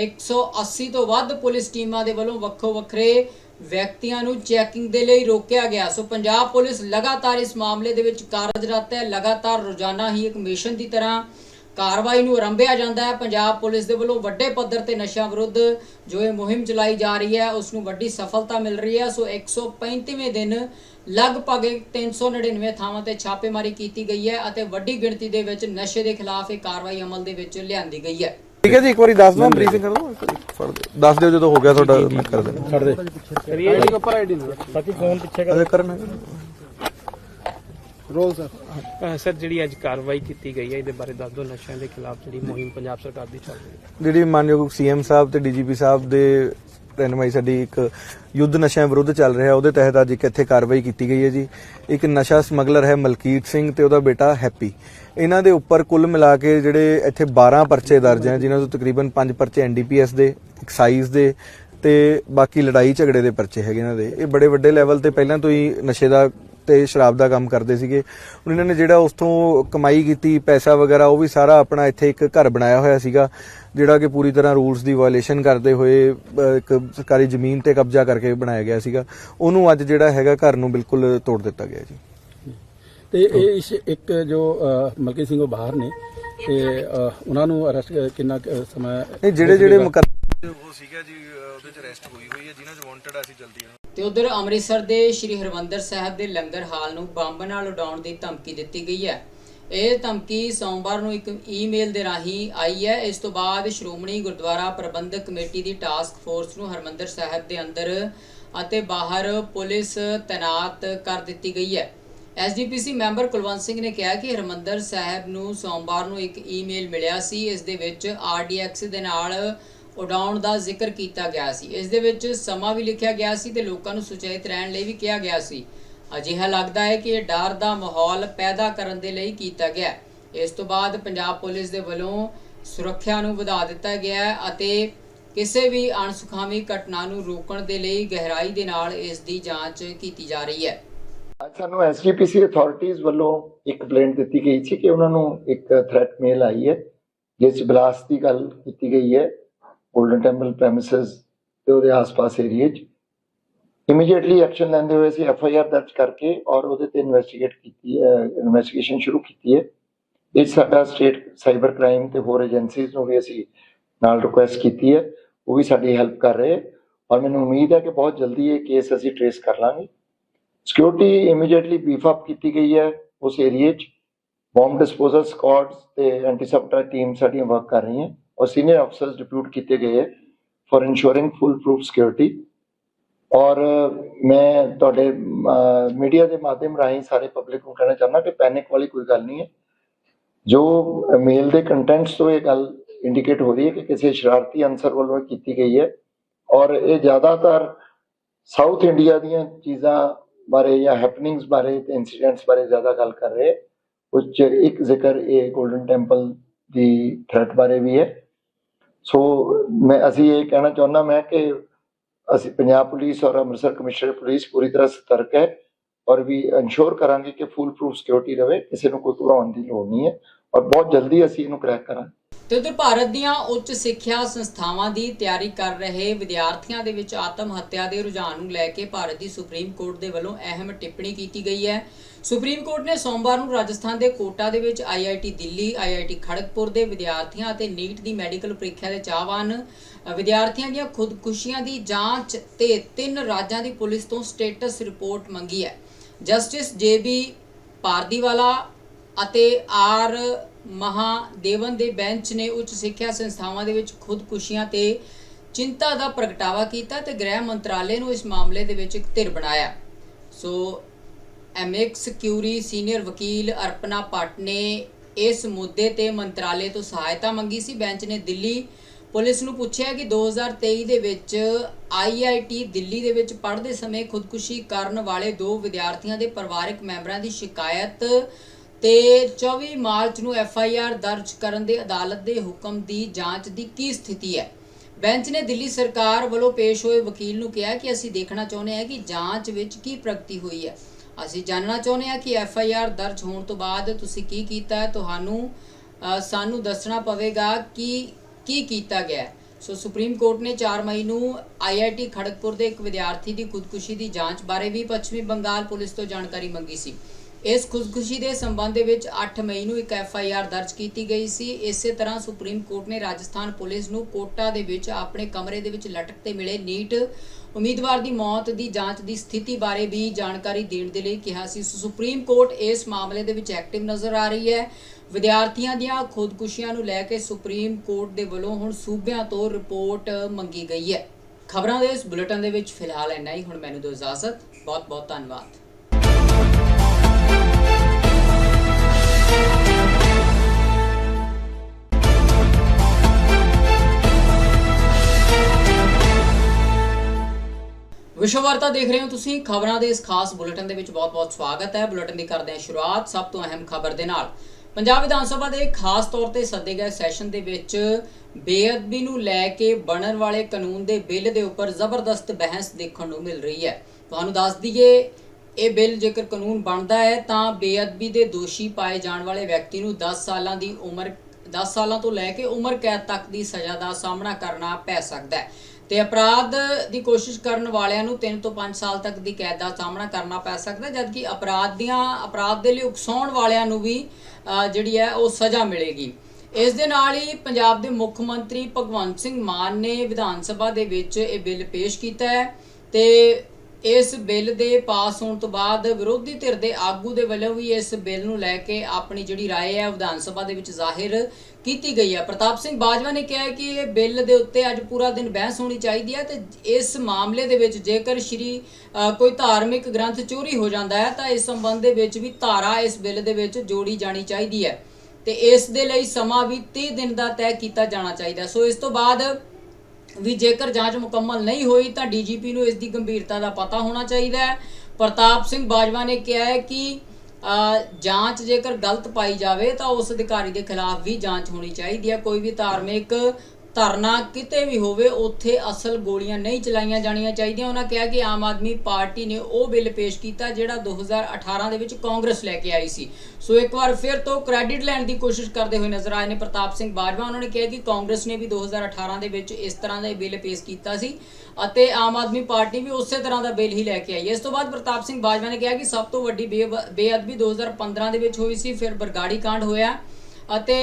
180 ਤੋਂ ਵੱਧ ਪੁਲਿਸ ਟੀਮਾਂ ਦੇ ਵੱਲੋਂ ਵੱਖੋ ਵੱਖਰੇ ਵਿਅਕਤੀਆਂ ਨੂੰ ਚੈਕਿੰਗ ਦੇ ਲਈ ਰੋਕਿਆ ਗਿਆ। ਸੋ ਪੰਜਾਬ ਪੁਲਿਸ ਲਗਾਤਾਰ ਇਸ ਮਾਮਲੇ ਦੇ ਵਿੱਚ ਕਾਰਜਰਤ ਹੈ। ਲਗਾਤਾਰ ਰੋਜ਼ਾਨਾ ਹੀ ਇੱਕ ਮਿਸ਼ਨ ਦੀ ਤਰ੍ਹਾਂ ਕਾਰਵਾਈ ਨੂੰ ਆਰੰਭਿਆ ਜਾਂਦਾ ਹੈ। ਪੰਜਾਬ ਪੁਲਿਸ ਦੇ ਵੱਲੋਂ ਵੱਡੇ ਪੱਧਰ ਤੇ ਨਸ਼ਾ ਵਿਰੁੱਧ ਜੋ ਇਹ ਮੁਹਿੰਮ ਚਲਾਈ ਜਾ ਰਹੀ ਹੈ ਉਸ ਨੂੰ ਵੱਡੀ ਸਫਲਤਾ ਮਿਲ ਰਹੀ ਹੈ। ਸੋ 135ਵੇਂ ਦਿਨ ਲਗਭਗ 399 ਥਾਵਾਂ ਤੇ ਛਾਪੇਮਾਰੀ ਕੀਤੀ ਗਈ ਹੈ ਅਤੇ ਵੱਡੀ ਗਿਣਤੀ ਦੇ ਵਿੱਚ ਨਸ਼ੇ ਦੇ ਖਿਲਾਫ ਇਹ ਕਾਰਵਾਈ ਅਮਲ ਦੇ ਵਿੱਚ ਲਿਆਂਦੀ ਗਈ ਹੈ। ਠੀਕ ਹੈ ਜੀ ਇੱਕ ਵਾਰੀ ਦੱਸ ਦੋ ਬਰੀਫਿੰਗ ਕਰ ਦਿਓ। ਦੱਸ ਦਿਓ ਜਦੋਂ ਹੋ ਗਿਆ ਤੁਹਾਡਾ ਮੈਂ ਕਰ ਦੇਣਾ ਛੱਡ ਦੇ। ਬਾਕੀ ਫੋਨ ਪਿੱਛੇ ਅਜੇ ਕਰਨਾ ਰੋਲ ਸਰ ਅਹ ਸਰ ਜਿਹੜੀ ਅੱਜ ਕਾਰਵਾਈ ਕੀਤੀ ਗਈ ਹੈ ਇਹਦੇ ਬਾਰੇ ਦੱਸ ਦਿਓ ਨਸ਼ਿਆਂ ਦੇ ਖਿਲਾਫ ਜਿਹੜੀ ਮੁਹਿੰਮ ਪੰਜਾਬ ਸਰਕਾਰ ਦੀ ਚੱਲ ਰਹੀ ਹੈ। ਜਿਹੜੀ ਮਾਨਯੋਗ ਸੀਐਮ ਸਾਹਿਬ ਤੇ ਡੀਜੀਪੀ ਸਾਹਿਬ ਦੇ ਰਹਿਨਮਾਈ ਸਾਡੀ ਇੱਕ ਯੁੱਧ ਨਸ਼ਿਆਂ ਵਿਰੁੱਧ ਚੱਲ ਰਿਹਾ ਉਹਦੇ ਤਹਿਤ ਅੱਜ ਇੱਕ ਇੱਥੇ ਕਾਰਵਾਈ ਕੀਤੀ ਗਈ ਹੈ ਜੀ। ਇੱਕ ਨਸ਼ਾ ਸਮਗਲਰ ਹੈ ਮਲਕੀਤ ਸਿੰਘ ਤੇ ਉਹਦਾ ਬੇਟਾ ਹੈਪੀ। ਇਹਨਾਂ ਦੇ ਉੱਪਰ ਕੁੱਲ ਮਿਲਾ ਕੇ ਜਿਹੜੇ ਇੱਥੇ 12 ਪਰਚੇ ਦਰਜ ਹੈ ਜਿਨ੍ਹਾਂ ਤੋਂ ਤਕਰੀਬਨ 5 ਪਰਚੇ ਐਨਡੀਪੀਐਸ ਦੇ ਐਕਸਾਈਜ਼ ਦੇ ਤੇ ਬਾਕੀ ਲੜਾਈ ਝਗੜੇ ਦੇ ਪਰਚੇ ਹੈਗੇ ਇਹਨਾਂ ਦੇ। ਇਹ ਬੜੇ ਵੱਡੇ ਲੈਵਲ ਤੇ ਪਹਿਲਾਂ ਤੋਂ ਹੀ ਨਸ਼ੇ ਦਾ ਤੇ ਸ਼ਰਾਬ ਦਾ ਕੰਮ ਕਰਦੇ ਸੀਗੇ। ਹੁਣ ਇਹਨਾਂ ਨੇ ਜਿਹੜਾ ਉਸ ਤੋਂ ਕਮਾਈ ਕੀਤੀ ਪੈਸਾ ਵਗੈਰਾ ਉਹ ਵੀ ਸਾਰਾ ਆਪਣਾ ਇੱਥੇ ਇੱਕ ਘਰ ਬਣਾਇਆ ਹੋਇਆ ਸੀਗਾ ਜਿਹੜਾ ਕਿ ਪੂਰੀ ਤਰ੍ਹਾਂ ਰੂਲਸ ਦੀ ਵਾਇਲੇਸ਼ਨ ਕਰਦੇ ਹੋਏ ਇੱਕ ਸਰਕਾਰੀ ਜ਼ਮੀਨ ਤੇ ਕਬਜ਼ਾ ਕਰਕੇ ਬਣਾਇਆ ਗਿਆ ਸੀਗਾ। ਉਹਨੂੰ ਅੱਜ ਜਿਹੜਾ ਹੈਗਾ ਘਰ ਨੂੰ ਬਿਲਕੁਲ ਤੋੜ ਦਿੱਤਾ ਗਿਆ ਜੀ। ਤੇ ਇਹ ਇਸ ਇੱਕ ਜੋ ਮਲਕੀ ਸਿੰਘ ਉਹ ਬਾਹਰ ਨੇ ਤੇ ਉਹਨਾਂ ਨੂੰ ਅਰੈਸਟ ਕਿੰਨਾ ਸਮਾਂ ਇਹ ਜਿਹੜੇ ਜਿਹੜੇ ਮੁਕੱਦਮੇ ਉਹ ਸੀਗਾ ਜੀ ਉਹਦੇ ਚ ਅਰੈਸਟ ਹੋਈ ਹੋਈ ਹੈ ਜਿਨ੍ਹਾਂ ਚ ਵਾਂਟਡ ਅਸੀਂ ਜਲਦੀ। ਤੇ ਉਧਰ ਅੰਮ੍ਰਿਤਸਰ ਦੇ ਸ੍ਰੀ ਹਰਮੰਦਰ ਸਾਹਿਬ ਦੇ ਲੰਗਰ ਹਾਲ ਨੂੰ ਬੰਬ ਨਾਲ ਉਡਾਉਣ ਦੀ ਧਮਕੀ ਦਿੱਤੀ ਗਈ ਹੈ। ਇਹ ਧਮਕੀ ਸੋਮਵਾਰ ਨੂੰ ਇੱਕ ਈਮੇਲ ਦੇ ਰਾਹੀਂ ਆਈ ਹੈ। ਇਸ ਤੋਂ ਬਾਅਦ ਸ਼੍ਰੋਮਣੀ ਗੁਰਦੁਆਰਾ ਪ੍ਰਬੰਧਕ ਕਮੇਟੀ ਦੀ ਟਾਸਕ ਫੋਰਸ ਨੂੰ ਹਰਮੰਦਰ ਸਾਹਿਬ ਦੇ ਅੰਦਰ ਅਤੇ ਬਾਹਰ ਪੁਲਿਸ ਤੈਨਾਤ ਕਰ ਦਿੱਤੀ ਗਈ ਹੈ। ਐਸਜੀਪੀਸੀ ਮੈਂਬਰ ਕੁਲਵੰਤ ਸਿੰਘ ਨੇ ਕਿਹਾ ਕਿ ਹਰਮੰਦਰ ਸਾਹਿਬ ਨੂੰ ਸੋਮਵਾਰ ਨੂੰ ਇੱਕ ਈਮੇਲ ਮਿਲਿਆ ਸੀ। ਇਸ ਦੇ ਵਿੱਚ ਆਰਡੀਐਕਸ ਦੇ ਨਾਲ ਉਡਾਉਣ ਦਾ ਜ਼ਿਕਰ ਕੀਤਾ ਗਿਆ ਸੀ। ਇਸ ਦੇ ਵਿੱਚ ਸਮਾਂ ਵੀ ਲਿਖਿਆ ਗਿਆ ਸੀ ਤੇ ਲੋਕਾਂ ਨੂੰ ਸੁਚੇਤ ਰਹਿਣ ਲਈ ਵੀ ਕਿਹਾ ਗਿਆ ਸੀ। ਅਜਿਹਾ ਲੱਗਦਾ ਹੈ ਕਿ ਇਹ ਡਰ ਦਾ ਮਾਹੌਲ ਪੈਦਾ ਕਰਨ ਦੇ ਲਈ ਕੀਤਾ ਗਿਆ ਇਸ ਤੋਂ ਬਾਅਦ ਪੰਜਾਬ ਪੁਲਿਸ ਦੇ ਵੱਲੋਂ ਸੁਰੱਖਿਆ ਨੂੰ ਵਧਾ ਦਿੱਤਾ ਗਿਆ ਅਤੇ ਕਿਸੇ ਵੀ ਅਣਸੁਖਾਵੀ ਘਟਨਾ ਨੂੰ ਰੋਕਣ ਦੇ ਲਈ ਗਹਿਰਾਈ ਦੇ ਨਾਲ ਇਸ ਦੀ ਜਾਂਚ ਕੀਤੀ ਜਾ ਰਹੀ ਹੈ। ਅੱਜ ਸਾਨੂੰ ਐਸਜੀਪੀਸੀ ਅਥਾਰਟੀਜ਼ ਵੱਲੋਂ ਇੱਕ ਕੰਪਲੇਂਟ ਦਿੱਤੀ ਗਈ ਸੀ ਕਿ ਉਹਨਾਂ ਨੂੰ ਇੱਕ ਥ੍ਰੈਟ ਮੇਲ ਆਈ ਹੈ, ਜਿਸ ਬਲਾਸਟ ਦੀ ਗੱਲ ਕੀਤੀ ਗਈ ਹੈ। ਗੋਲਡਨ ਟੈਂਪਲ ਪ੍ਰੈਮਿਸਸ ਤੇ ਉਹਦੇ ਆਸ-ਪਾਸ ਏਰੀਏ 'ਚ। ਇਮੀਡੀਏਟਲੀ ਐਕਸ਼ਨ ਲੈਂਦੇ ਹੋਏ ਅਸੀਂ ਐਫ ਆਈ ਆਰ ਦਰਜ ਕਰਕੇ ਔਰ ਉਹਦੇ ਤੇ ਇਨਵੈਸਟੀਗੇਟ ਕੀਤੀ ਹੈ ਇਨਵੈਸਟੀਗੇਸ਼ਨ ਸ਼ੁਰੂ ਕੀਤੀ ਹੈ। ਇਹ 'ਚ ਸਾਡਾ ਸਟੇਟ ਸਾਈਬਰ ਕ੍ਰਾਈਮ ਤੇ ਹੋਰ ਏਜੰਸੀਜ਼ ਨੂੰ ਵੀ ਅਸੀਂ ਨਾਲ ਰਿਕੁਐਸਟ ਕੀਤੀ ਹੈ। ਉਹ ਵੀ ਸਾਡੀ ਹੈਲਪ ਕਰ ਰਹੇ ਔਰ ਮੈਨੂੰ ਉਮੀਦ ਹੈ ਕਿ ਬਹੁਤ ਜਲਦੀ ਇਹ ਕੇਸ ਅਸੀਂ ਟ੍ਰੇਸ ਕਰ ਲਾਂਗੇ। ਸਿਕਿਉਰਿਟੀ ਇਮੀਡੀਏਟਲੀ ਬੀਫ ਅਪ ਕੀਤੀ ਗਈ ਹੈ ਉਸ ਏਰੀਏ 'ਚ। ਬੰਬ ਡਿਸਪੋਜ਼ਲ ਸਕੁਆਡਸ ਤੇ ਐਂਟੀ ਸਬਟਰ ਟੀਮ ਸਾਡੀਆਂ ਵਰਕ ਕਰ ਰਹੀਆਂ। ਔਰ ਸੀਨੀਅਰ ਅਫਸਰਸ ਡਿਪਿਊਟ ਕੀਤੇ ਗਏ ਹੈ for ensuring full proof security ਔਰ ਮੈਂ ਤੁਹਾਡੇ ਮੀਡੀਆ ਦੇ ਮਾਧਿਅਮ ਰਾਹੀਂ ਸਾਰੇ ਪਬਲਿਕ ਨੂੰ ਕਹਿਣਾ ਚਾਹੁੰਦਾ ਕਿ ਪੈਨਿਕ ਵਾਲੀ ਕੋਈ ਗੱਲ ਨਹੀਂ ਹੈ। ਜੋ ਮੇਲ ਦੇ ਕੰਟੈਂਟਸ ਤੋਂ ਇਹ ਗੱਲ ਇੰਡੀਕੇਟ ਹੋ ਰਹੀ ਹੈ ਕਿ ਕਿਸੇ ਸ਼ਰਾਰਤੀ ਅਨਸਰ ਵੱਲੋਂ ਇਹ ਕੀਤੀ ਗਈ ਹੈ ਔਰ ਇਹ ਜ਼ਿਆਦਾਤਰ ਸਾਊਥ ਇੰਡੀਆ ਦੀਆਂ ਚੀਜ਼ਾਂ ਬਾਰੇ ਜਾਂ ਹੈਪਨਿੰਗਸ ਬਾਰੇ ਤੇ ਇਨਸੀਡੈਂਟਸ ਬਾਰੇ ਜ਼ਿਆਦਾ ਗੱਲ ਕਰ ਰਹੇ ਉਸ 'ਚ ਇੱਕ ਜ਼ਿਕਰ ਇਹ 골ਡਨ ਟੈਂਪਲ ਦੀ ਥ੍ਰੈਟ ਬਾਰੇ ਵੀ ਹੈ। ਸੋ ਮੈਂ, ਅਸੀਂ ਇਹ ਕਹਿਣਾ ਚਾਹੁੰਦਾ ਮੈਂ ਕਿ ਅਸੀਂ ਪੰਜਾਬ ਪੁਲਿਸ ਔਰ ਅੰਮ੍ਰਿਤਸਰ ਕਮਿਸ਼ਨਰ ਪੁਲਿਸ ਪੂਰੀ ਤਰ੍ਹਾਂ ਸਤਰਕ ਹੈ ਔਰ ਵੀ ਇਨਸ਼ੋਰ ਕਰਾਂਗੇ ਕਿ ਫੁੱਲ ਪ੍ਰੂਫ ਸਿਕਿਉਰਿਟੀ ਰਵੇ, ਕਿਸੇ ਨੂੰ ਕੋਈ ਘਬਰਾਉਣ ਦੀ ਲੋੜ ਨਹੀਂ ਹੈ ਔਰ ਬਹੁਤ ਜਲਦੀ ਅਸੀਂ ਇਹਨੂੰ ਕ੍ਰੈਕ ਕਰਾਂਗੇ। ਤੇ ਉਧਰ ਭਾਰਤ ਦੀਆਂ ਉੱਚ ਸਿੱਖਿਆ ਸੰਸਥਾਵਾਂ ਦੀ ਤਿਆਰੀ ਕਰ ਰਹੇ ਵਿਦਿਆਰਥੀਆਂ ਦੇ ਵਿੱਚ ਆਤਮ ਹੱਤਿਆ ਦੇ ਰੁਝਾਨ ਨੂੰ ਲੈ ਕੇ ਭਾਰਤ ਦੀ ਸੁਪਰੀਮ ਕੋਰਟ ਦੇ ਵੱਲੋਂ ਅਹਿਮ ਟਿੱਪਣੀ ਕੀਤੀ ਗਈ ਹੈ। ਸੁਪਰੀਮ ਕੋਰਟ ਨੇ ਸੋਮਵਾਰ ਨੂੰ ਰਾਜਸਥਾਨ ਦੇ ਕੋਟਾ ਦੇ ਵਿੱਚ ਆਈਆਈਟੀ ਦਿੱਲੀ ਆਈਆਈਟੀ ਖੜਗਪੁਰ ਦੇ ਵਿਦਿਆਰਥੀਆਂ ਅਤੇ ਨੀਟ ਦੀ ਮੈਡੀਕਲ ਪ੍ਰੀਖਿਆ ਦੇ ਚਾਹਵਾਨ ਵਿਦਿਆਰਥੀਆਂ ਦੀਆਂ ਖੁਦਕੁਸ਼ੀਆਂ ਦੀ ਜਾਂਚ ਤੇ ਤਿੰਨ ਰਾਜਾਂ ਦੀ ਪੁਲਿਸ ਤੋਂ ਸਟੇਟਸ ਰਿਪੋਰਟ ਮੰਗੀ ਹੈ। ਜਸਟਿਸ ਜੇਬੀ ਪਾਰਦੀਵਾਲਾ ਅਤੇ ਆਰ ਮਹਾਦੇਵਨ ਦੇ ਬੈਂਚ ਨੇ ਉੱਚ ਸਿੱਖਿਆ ਸੰਸਥਾਵਾਂ ਦੇ ਵਿੱਚ ਖੁਦਕੁਸ਼ੀਆਂ ਤੇ ਚਿੰਤਾ ਦਾ ਪ੍ਰਗਟਾਵਾ ਕੀਤਾ ਤੇ ਗ੍ਰਹਿ ਮੰਤਰਾਲੇ ਨੂੰ ਇਸ ਮਾਮਲੇ ਦੇ ਵਿੱਚ ਇੱਕ ਧਿਰ ਬਣਾਇਆ। ਸੋ, ਐਮਐਕਸ ਕਿਊਰੀ ਸੀਨੀਅਰ ਵਕੀਲ ਅਰਪਨਾ ਭੱਟ ਨੇ ਇਸ ਮੁੱਦੇ ਤੇ ਮੰਤਰਾਲੇ ਤੋਂ ਸਹਾਇਤਾ ਮੰਗੀ ਸੀ। ਬੈਂਚ ਨੇ ਦਿੱਲੀ ਪੁਲਿਸ ਨੂੰ ਪੁੱਛਿਆ ਕਿ 2023 ਦੇ ਵਿੱਚ ਆਈਆਈਟੀ ਦਿੱਲੀ ਦੇ ਵਿੱਚ ਪੜ੍ਹਦੇ ਸਮੇਂ ਖੁਦਕੁਸ਼ੀ ਕਰਨ ਵਾਲੇ ਦੋ ਵਿਦਿਆਰਥੀਆਂ ਦੇ ਪਰਿਵਾਰਕ ਮੈਂਬਰਾਂ ਦੀ ਸ਼ਿਕਾਇਤ ਤੇ 24 ਮਾਰਚ ਨੂੰ ਐੱਫ ਆਈ ਆਰ ਦਰਜ ਕਰਨ ਦੇ ਅਦਾਲਤ ਦੇ ਹੁਕਮ ਦੀ ਜਾਂਚ ਦੀ ਕੀ ਸਥਿਤੀ ਹੈ? ਬੈਂਚ ਨੇ ਦਿੱਲੀ ਸਰਕਾਰ ਵੱਲੋਂ ਪੇਸ਼ ਹੋਏ ਵਕੀਲ ਨੂੰ ਕਿਹਾ ਕਿ ਅਸੀਂ ਦੇਖਣਾ ਚਾਹੁੰਦੇ ਹਾਂ ਕਿ ਜਾਂਚ ਵਿੱਚ ਕੀ ਪ੍ਰਗਤੀ ਹੋਈ ਹੈ। ਅਸੀਂ ਜਾਣਨਾ ਚਾਹੁੰਦੇ ਹਾਂ ਕਿ ਐਫ ਆਈ ਆਰ ਦਰਜ ਹੋਣ ਤੋਂ ਬਾਅਦ ਤੁਸੀਂ ਕੀ ਕੀਤਾ ਤੁਹਾਨੂੰ ਸਾਨੂੰ ਦੱਸਣਾ ਪਵੇਗਾ ਕਿ ਕੀ ਕੀਤਾ ਗਿਆ ਸੋ ਸੁਪਰੀਮ ਕੋਰਟ ਨੇ 4 ਮਈ ਨੂੰ ਆਈਆਈਟੀ ਖੜਕਪੁਰ ਦੇ ਇੱਕ ਵਿਦਿਆਰਥੀ ਦੀ ਖੁਦਕੁਸ਼ੀ ਦੀ ਜਾਂਚ ਬਾਰੇ ਵੀ ਪੱਛਮੀ ਬੰਗਾਲ ਪੁਲਿਸ ਤੋਂ ਜਾਣਕਾਰੀ ਮੰਗੀ ਸੀ। ਇਸ ਖੁਦਕੁਸ਼ੀ ਦੇ ਸੰਬੰਧ ਦੇ ਵਿੱਚ 8 ਮਈ ਨੂੰ ਇੱਕ ਐਫ ਆਈ ਆਰ ਦਰਜ ਕੀਤੀ ਗਈ ਸੀ। ਇਸੇ ਤਰ੍ਹਾਂ ਸੁਪਰੀਮ ਕੋਰਟ ਨੇ ਰਾਜਸਥਾਨ ਪੁਲਿਸ ਨੂੰ ਕੋਟਾ ਦੇ ਵਿੱਚ ਆਪਣੇ ਕਮਰੇ ਦੇ ਵਿੱਚ ਲਟਕ 'ਤੇ ਮਿਲੇ ਨੀਟ। ਉਮੀਦਵਾਰ ਦੀ ਮੌਤ ਦੀ ਜਾਂਚ ਦੀ ਸਥਿਤੀ ਬਾਰੇ ਵੀ ਜਾਣਕਾਰੀ ਦੇਣ ਦੇ ਲਈ ਕਿਹਾ ਸੀ। ਸੁਪਰੀਮ ਕੋਰਟ ਇਸ ਮਾਮਲੇ ਦੇ ਵਿੱਚ ਐਕਟਿਵ ਨਜ਼ਰ ਆ ਰਹੀ ਹੈ। ਵਿਦਿਆਰਥੀਆਂ ਦੀਆਂ ਖੁਦਕੁਸ਼ੀਆਂ ਨੂੰ ਲੈ ਕੇ ਸੁਪਰੀਮ ਕੋਰਟ ਦੇ ਵੱਲੋਂ ਹੁਣ ਸੂਬਿਆਂ ਤੋਂ ਰਿਪੋਰਟ ਮੰਗੀ ਗਈ ਹੈ। ਖਬਰਾਂ ਦੇ ਇਸ ਬੁਲੇਟਿਨ ਦੇ ਵਿੱਚ ਫਿਲਹਾਲ ਇੰਨਾ ਹੀ। ਹੁਣ ਮੈਨੂੰ ਦਿਓ ਇਜਾਜ਼ਤ। ਬਹੁਤ ਬਹੁਤ ਧੰਨਵਾਦ। ਵਿਸ਼ਵ ਵਾਰਤਾ ਦੇਖ ਰਹੇ ਹੋ ਤੁਸੀਂ। ਖਬਰਾਂ ਦੇ ਇਸ ਖਾਸ ਬੁਲੇਟਿਨ ਦੇ ਵਿੱਚ ਬਹੁਤ-ਬਹੁਤ ਸਵਾਗਤ ਹੈ। ਬੁਲੇਟਿਨ ਦੀ ਕਰਦੇ ਹਾਂ ਸ਼ੁਰੂਆਤ ਸਭ ਤੋਂ ਅਹਿਮ ਖਬਰ ਦੇ ਨਾਲ। ਪੰਜਾਬ ਵਿਧਾਨ ਸਭਾ ਦੇ ਖਾਸ ਤੌਰ ਤੇ ਸੱਦੇ ਗਏ ਸੈਸ਼ਨ ਦੇ ਵਿੱਚ ਬੇਅਦਬੀ ਨੂੰ ਲੈ ਕੇ ਬਣਨ ਵਾਲੇ ਕਾਨੂੰਨ ਦੇ ਬਿੱਲ ਦੇ ਉੱਪਰ ਜ਼ਬਰਦਸਤ ਬਹਿਸ ਦੇਖਣ ਨੂੰ ਮਿਲ ਰਹੀ ਹੈ। ਤੁਹਾਨੂੰ ਦੱਸ ਦਈਏ ਇਹ ਬਿੱਲ ਜੇਕਰ ਕਾਨੂੰਨ ਬਣਦਾ ਹੈ, ਤਾਂ ਬੇਅਦਬੀ ਦੇ ਦੋਸ਼ੀ ਪਾਏ ਜਾਣ ਵਾਲੇ ਵਿਅਕਤੀ ਨੂੰ 10 ਸਾਲਾਂ ਦੀ ਉਮਰ 10 ਸਾਲਾਂ ਤੋਂ ਲੈ ਕੇ ਉਮਰ ਕੈਦ ਤੱਕ ਦੀ ਸਜ਼ਾ ਦਾ ਸਾਹਮਣਾ ਕਰਨਾ ਪੈ ਸਕਦਾ ਹੈ। ਤੇ ਅਪਰਾਧ ਦੀ ਕੋਸ਼ਿਸ਼ ਕਰਨ ਵਾਲਿਆਂ ਨੂੰ 3 ਤੋਂ 5 ਸਾਲ ਤੱਕ ਦੀ ਕੈਦ ਦਾ ਸਾਹਮਣਾ ਕਰਨਾ ਪੈ ਸਕਦਾ ਜਦਕਿ ਅਪਰਾਧ ਦੀਆਂ, ਅਪਰਾਧ ਦੇ ਲਈ ਉਕਸਾਉਣ ਵਾਲਿਆਂ ਨੂੰ ਵੀ ਜਿਹੜੀ ਹੈ, ਉਹ ਸਜ਼ਾ ਮਿਲੇਗੀ। ਇਸ ਦੇ ਨਾਲ ਹੀ ਪੰਜਾਬ ਦੇ ਮੁੱਖ ਮੰਤਰੀ ਭਗਵੰਤ ਸਿੰਘ ਮਾਨ ਨੇ ਵਿਧਾਨ ਸਭਾ ਦੇ ਵਿੱਚ ਇਹ ਬਿੱਲ ਪੇਸ਼ ਕੀਤਾ ਹੈ। ਤੇ ਇਸ ਬਿੱਲ ਦੇ ਪਾਸ ਹੋਣ ਤੋਂ ਬਾਅਦ ਵਿਰੋਧੀ ਧਿਰ ਦੇ ਆਗੂ ਦੇ ਵੱਲੋਂ ਵੀ ਇਸ ਬਿੱਲ ਨੂੰ ਲੈ ਕੇ ਆਪਣੀ ਜਿਹੜੀ رائے ਹੈ ਵਿਧਾਨ ਸਭਾ ਦੇ ਵਿੱਚ ਜ਼ਾਹਿਰ ਕੀਤੀ ਗਈ ਹੈ ਪ੍ਰਤਾਪ ਸਿੰਘ ਬਾਜਵਾ ਨੇ ਕਿਹਾ ਹੈ ਕਿ ਇਹ ਬਿੱਲ ਦੇ ਉੱਤੇ ਅੱਜ ਪੂਰਾ ਦਿਨ ਬਹਿਸ ਹੋਣੀ ਚਾਹੀਦੀ ਹੈ ਤੇ ਇਸ ਮਾਮਲੇ ਦੇ ਵਿੱਚ ਜੇਕਰ ਸ਼੍ਰੀ ਅ, ਕੋਈ ਧਾਰਮਿਕ ਗ੍ਰੰਥ ਚੋਰੀ ਹੋ ਜਾਂਦਾ ਹੈ ਤਾਂ ਇਸ ਸੰਬੰਧ ਦੇ ਵਿੱਚ ਵੀ ਧਾਰਾ ਇਸ ਬਿੱਲ ਦੇ ਵਿੱਚ ਜੋੜੀ ਜਾਣੀ ਚਾਹੀਦੀ ਹੈ ਤੇ ਇਸ ਦੇ ਲਈ ਸਮਾਂ ਵੀ 30 ਦਿਨ ਦਾ ਤੈਅ ਕੀਤਾ ਜਾਣਾ ਚਾਹੀਦਾ ਹੈ। ਸੋ ਇਸ ਤੋਂ ਬਾਅਦ ਵੀ ਜੇਕਰ ਜਾਂਚ ਮੁਕੰਮਲ ਨਹੀਂ ਹੋਈ ਤਾਂ ਡੀਜੀਪੀ ਨੂੰ ਇਸ ਦੀ ਗੰਭੀਰਤਾ ਦਾ ਪਤਾ ਹੋਣਾ ਚਾਹੀਦਾ ਹੈ। ਪ੍ਰਤਾਪ ਸਿੰਘ ਬਾਜਵਾ ਨੇ ਕਿਹਾ ਹੈ ਕਿ ਜਾਂਚ ਜੇਕਰ ਗਲਤ ਪਾਈ ਜਾਵੇ ਤਾਂ ਉਸ ਅਧਿਕਾਰੀ ਦੇ ਖਿਲਾਫ ਵੀ ਜਾਂਚ ਹੋਣੀ ਚਾਹੀਦੀ ਹੈ। ਕੋਈ ਵੀ ਧਾਰਮਿਕ ਧਰਨਾ ਕਿਤੇ ਵੀ ਹੋਵੇ, ਉੱਥੇ ਅਸਲ ਗੋਲੀਆਂ ਨਹੀਂ ਚਲਾਈਆਂ ਜਾਣੀਆਂ ਚਾਹੀਦੀਆਂ। ਉਹਨਾਂ ਕਿਹਾ ਕਿ ਆਮ ਆਦਮੀ ਪਾਰਟੀ ਨੇ ਉਹ ਬਿੱਲ ਪੇਸ਼ ਕੀਤਾ ਜਿਹੜਾ 2018 ਦੇ ਵਿੱਚ ਕਾਂਗਰਸ ਲੈ ਕੇ ਆਈ ਸੀ। ਸੋ ਇੱਕ ਵਾਰ ਫਿਰ ਤੋਂ ਕ੍ਰੈਡਿਟ ਲੈਣ ਦੀ ਕੋਸ਼ਿਸ਼ ਕਰਦੇ ਹੋਏ ਨਜ਼ਰ ਆਏ ਨੇ ਪ੍ਰਤਾਪ ਸਿੰਘ ਬਾਜਵਾ। ਉਹਨਾਂ ਨੇ ਕਿਹਾ ਕਿ ਕਾਂਗਰਸ ਨੇ ਵੀ 2018 ਦੇ ਵਿੱਚ ਇਸ ਤਰ੍ਹਾਂ ਦਾ ਬਿੱਲ ਪੇਸ਼ ਕੀਤਾ ਸੀ ਅਤੇ ਆਮ ਆਦਮੀ ਪਾਰਟੀ ਵੀ ਉਸੇ ਤਰ੍ਹਾਂ ਦਾ ਬਿੱਲ ਹੀ ਲੈ ਕੇ ਆਈ ਇਸ ਤੋਂ ਬਾਅਦ ਪ੍ਰਤਾਪ ਸਿੰਘ ਬਾਜਵਾ ਨੇ ਕਿਹਾ ਕਿ ਸਭ ਤੋਂ ਵੱਡੀ ਬੇਵ- ਬੇਅਦਬੀ 2015 ਦੇ ਵਿੱਚ ਹੋਈ ਸੀ। ਫਿਰ ਬਰਗਾੜੀ ਕਾਂਡ ਹੋਇਆ ਅਤੇ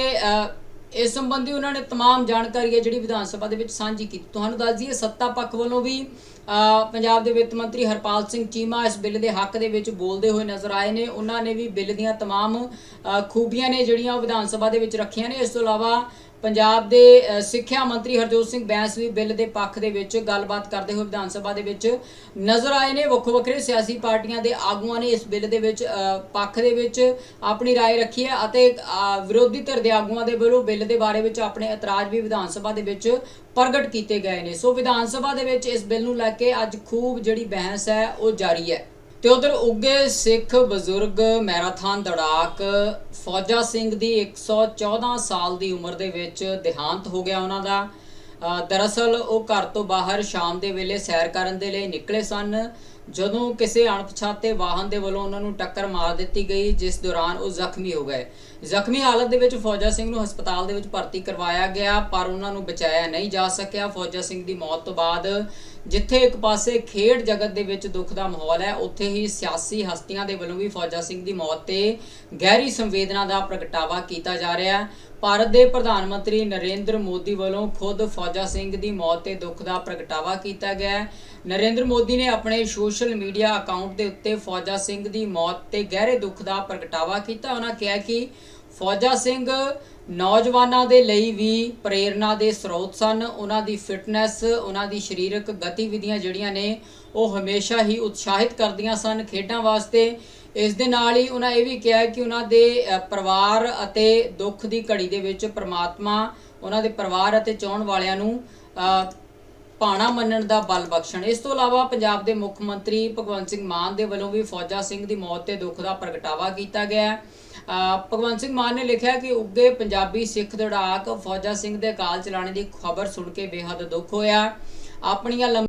ਇਸ ਸੰਬੰਧੀ ਉਹਨਾਂ ਨੇ तमाम ਜਾਣਕਾਰੀ ਹੈ ਜਿਹੜੀ ਵਿਧਾਨ ਸਭਾ ਦੇ ਵਿੱਚ ਸਾਂਝੀ ਕੀਤੀ ਤੁਹਾਨੂੰ ਦੱਸ ਦਈਏ ਸੱਤਾ ਪੱਖ ਵੱਲੋਂ ਵੀ ਅ, ਪੰਜਾਬ ਦੇ ਵਿੱਤ ਮੰਤਰੀ ਹਰਪਾਲ ਸਿੰਘ ਚੀਮਾ ਇਸ ਬਿੱਲ ਦੇ ਹੱਕ ਦੇ ਵਿੱਚ ਬੋਲਦੇ ਹੋਏ ਨਜ਼ਰ ਆਏ ਨੇ ਉਹਨਾਂ ਨੇ ਵੀ ਬਿੱਲ ਦੀਆਂ तमाम ਅ, ਖੂਬੀਆਂ ਨੇ ਜਿਹੜੀਆਂ ਉਹ ਵਿਧਾਨ ਸਭਾ ਦੇ ਵਿੱਚ ਰੱਖੀਆਂ ਨੇ ਇਸ ਤੋਂ ਇਲਾਵਾ ਪੰਜਾਬ ਦੇ ਅ, ਸਿੱਖਿਆ ਮੰਤਰੀ ਹਰਜੋਤ ਸਿੰਘ ਬੈਂਸ ਵੀ ਬਿੱਲ ਦੇ ਪੱਖ ਦੇ ਵਿੱਚ ਗੱਲਬਾਤ ਕਰਦੇ ਹੋਏ ਵਿਧਾਨ ਸਭਾ ਦੇ ਵਿੱਚ ਨਜ਼ਰ ਆਏ ਨੇ ਵੱਖੋ ਵੱਖਰੇ ਸਿਆਸੀ ਪਾਰਟੀਆਂ ਦੇ ਆਗੂਆਂ ਨੇ ਇਸ ਬਿੱਲ ਦੇ ਵਿੱਚ ਅ, ਪੱਖ ਦੇ ਵਿੱਚ ਆਪਣੀ رائے ਰੱਖੀ ਹੈ ਅਤੇ ਅ, ਵਿਰੋਧੀ ਧਿਰ ਦੇ ਆਗੂਆਂ ਦੇ ਵੱਲੋਂ ਬਿੱਲ ਦੇ ਬਾਰੇ ਵਿੱਚ ਆਪਣੇ ਇਤਰਾਜ਼ ਵੀ ਵਿਧਾਨ ਸਭਾ ਦੇ ਵਿੱਚ ਪ੍ਰਗਟ ਕੀਤੇ ਗਏ ਨੇ ਸੋ ਵਿਧਾਨ ਸਭਾ ਦੇ ਵਿੱਚ ਇਸ ਬਿੱਲ ਨੂੰ ਲੈ ਕੇ ਅੱਜ ਖੂਬ ਜਿਹੜੀ ਬਹਿਸ ਹੈ ਉਹ ਜਾਰੀ ਹੈ ਤੇ ਉਧਰ ਉੱਗੇ ਸਿੱਖ ਬਜ਼ੁਰਗ ਮੈਰਾਥਨ ਦੜਾਕ ਫੌਜਾ ਸਿੰਘ ਦੀ 114 ਸਾਲ ਦੀ ਉਮਰ ਦੇ ਵਿੱਚ ਦੇਹਾਂਤ ਹੋ ਗਿਆ ਉਹਨਾਂ ਦਾ। ਦਰਅਸਲ ਉਹ ਘਰ ਤੋਂ ਬਾਹਰ ਸ਼ਾਮ ਦੇ ਵੇਲੇ ਸੈਰ ਕਰਨ ਦੇ ਲਈ ਨਿਕਲੇ ਸਨ। ਜਦੋਂ ਕਿਸੇ ਅਣਪਛਾਤੇ ਵਾਹਨ ਦੇ ਵੱਲੋਂ ਉਹਨਾਂ ਨੂੰ ਟੱਕਰ ਮਾਰ ਦਿੱਤੀ ਗਈ, ਜਿਸ ਦੌਰਾਨ ਉਹ ਜ਼ਖਮੀ ਹੋ ਗਏ। ਜ਼ਖਮੀ ਹਾਲਤ ਦੇ ਵਿੱਚ ਫੌਜਾ ਸਿੰਘ ਨੂੰ ਹਸਪਤਾਲ ਦੇ ਵਿੱਚ ਭਰਤੀ ਕਰਵਾਇਆ ਗਿਆ, ਪਰ ਉਹਨਾਂ ਨੂੰ ਬਚਾਇਆ ਨਹੀਂ ਜਾ ਸਕਿਆ। ਫੌਜਾ ਸਿੰਘ ਦੀ ਮੌਤ ਤੋਂ ਬਾਅਦ ਜਿੱਥੇ ਇੱਕ ਪਾਸੇ ਖੇਡ ਜਗਤ ਦੇ ਵਿੱਚ ਦੁੱਖ ਦਾ ਮਾਹੌਲ ਹੈ, ਉੱਥੇ ਹੀ ਸਿਆਸੀ ਹਸਤੀਆਂ ਦੇ ਵੱਲੋਂ ਵੀ ਫੌਜਾ ਸਿੰਘ ਦੀ ਮੌਤ ਤੇ ਗਹਿਰੀ ਸੰਵੇਦਨਾ ਦਾ ਪ੍ਰਗਟਾਵਾ ਕੀਤਾ ਜਾ ਰਿਹਾ ਹੈ। ਭਾਰਤ ਦੇ ਪ੍ਰਧਾਨ ਮੰਤਰੀ ਨਰਿੰਦਰ ਮੋਦੀ ਵੱਲੋਂ ਖੁਦ ਫੌਜਾ ਸਿੰਘ ਦੀ ਮੌਤ ਤੇ ਦੁੱਖ ਦਾ ਪ੍ਰਗਟਾਵਾ ਕੀਤਾ ਗਿਆ ਨਰਿੰਦਰ ਮੋਦੀ ਨੇ ਆਪਣੇ ਸੋਸ਼ਲ ਮੀਡੀਆ ਅਕਾਊਂਟ ਦੇ ਉੱਤੇ ਫੌਜਾ ਸਿੰਘ ਦੀ ਮੌਤ ਤੇ ਗਹਿਰੇ ਦੁੱਖ ਦਾ ਪ੍ਰਗਟਾਵਾ ਕੀਤਾ। ਉਹਨਾਂ ਕਿਹਾ ਕਿ ਫੌਜਾ ਸਿੰਘ ਨੌਜਵਾਨਾਂ ਦੇ ਲਈ ਵੀ ਪ੍ਰੇਰਣਾ ਦੇ ਸਰੋਤ ਸਨ। ਉਹਨਾਂ ਦੀ ਫਿਟਨੈਸ ਉਹਨਾਂ ਦੀ ਸਰੀਰਕ ਗਤੀਵਿਧੀਆਂ ਜਿਹੜੀਆਂ ਨੇ ਉਹ ਹਮੇਸ਼ਾ ਹੀ ਉਤਸ਼ਾਹਿਤ ਕਰਦੀਆਂ ਸਨ ਖੇਡਾਂ ਵਾਸਤੇ। ਇਸ ਦੇ ਨਾਲ ਹੀ ਉਹਨਾਂ ਇਹ ਵੀ ਕਿਹਾ ਕਿ ਉਹਨਾਂ ਦੇ ਪਰਿਵਾਰ ਅਤੇ ਦੁੱਖ ਦੀ ਘੜੀ ਦੇ ਵਿੱਚ ਪ੍ਰਮਾਤਮਾ ਉਹਨਾਂ ਦੇ ਪਰਿਵਾਰ ਅਤੇ ਚਾਹਣ ਵਾਲਿਆਂ ਨੂੰ ਅ, ਪਾਣਾ ਮੰਨਣ ਦਾ ਬਲ ਬਖਸ਼ਣ। ਇਸ ਤੋਂ ਇਲਾਵਾ ਪੰਜਾਬ ਦੇ ਮੁੱਖ ਮੰਤਰੀ ਭਗਵੰਤ ਸਿੰਘ ਮਾਨ ਦੇ ਵੱਲੋਂ ਵੀ ਫੌਜਾ ਸਿੰਘ ਦੀ ਮੌਤ ਤੇ ਦੁੱਖ ਦਾ ਪ੍ਰਗਟਾਵਾ ਕੀਤਾ ਗਿਆ। ਹੈ। ਭਗਵੰਤ ਸਿੰਘ ਮਾਨ ਨੇ ਲਿਖਿਆ ਕਿ ਉੱਗੇ ਪੰਜਾਬੀ ਸਿੱਖ ਦੜਾਕ ਫੌਜਾ ਸਿੰਘ ਦੇ ਕਾਲ ਚਲਾਣੇ ਦੀ ਖਬਰ ਸੁਣ ਕੇ ਬੇਹੱਦ ਦੁੱਖ ਹੋਇਆ। ਆਪਣੀਆਂ